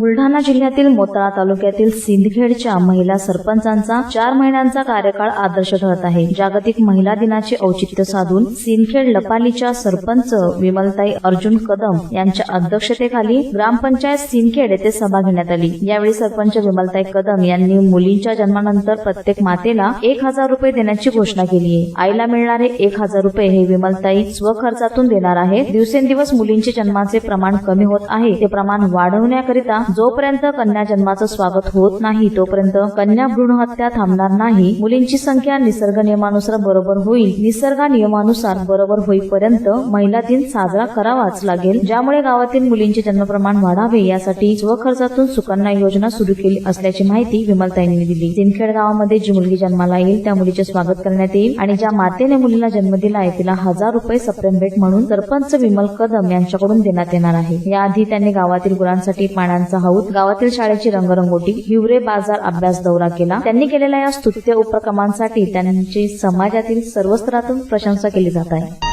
बुलढाणा जिल्ह्यातील मोताळा तालुक्यातील सिंदखेडच्या महिला सरपंचांचा चार महिन्यांचा कार्यकाळ आदर्श ठरत आहे. जागतिक महिला दिनाचे औचित्य साधून सिंदखेड लपालीच्या सरपंच विमलताई अर्जुन कदम यांच्या अध्यक्षतेखाली ग्रामपंचायत सिंदखेड येथे सभा घेण्यात आली. यावेळी सरपंच विमलताई कदम यांनी मुलींच्या जन्मानंतर प्रत्येक मातेला एक हजार रुपये देण्याची घोषणा केली आहे. आईला मिळणारे एक हजार रुपये हे विमलताई स्वखर्चातून देणार आहे. दिवसेंदिवस मुलींचे जन्माचे प्रमाण कमी होत आहे. ते प्रमाण वाढवण्याकरिता जोपर्यंत कन्या जन्माचं स्वागत होत नाही तोपर्यंत कन्या भ्रूण हत्या थांबणार नाही. मुलींची संख्या निसर्ग नियमानुसार बरोबर होईल. निसर्ग नियमानुसार बरोबर होईपर्यंत महिला दिन साजरा करावाच लागेल. ज्यामुळे गावातील मुलींचे जन्म प्रमाण वाढावे यासाठी स्वखर्चातून सुकन्या योजना सुरू केली असल्याची माहिती विमलताईंनी दिली. सिंदखेड गावामध्ये जी मुलगी जन्माला येईल त्या मुलीचे स्वागत करण्यात येईल आणि ज्या मातेने मुलीला जन्म दिला आहे तिला हजार रुपये सप्रेम भेट म्हणून सरपंच विमल कदम यांच्याकडून देण्यात येणार आहे. याआधी त्यांनी गावातील गुरांसाठी पाण्याचा हौद गावातील शाळेची रंगरंगोटी हिवरे बाजार अभ्यास दौरा केला. त्यांनी केलेल्या या स्तुत्य उपक्रमांसाठी त्यांची समाजातील सर्व स्तरातून प्रशंसा केली जात आहे.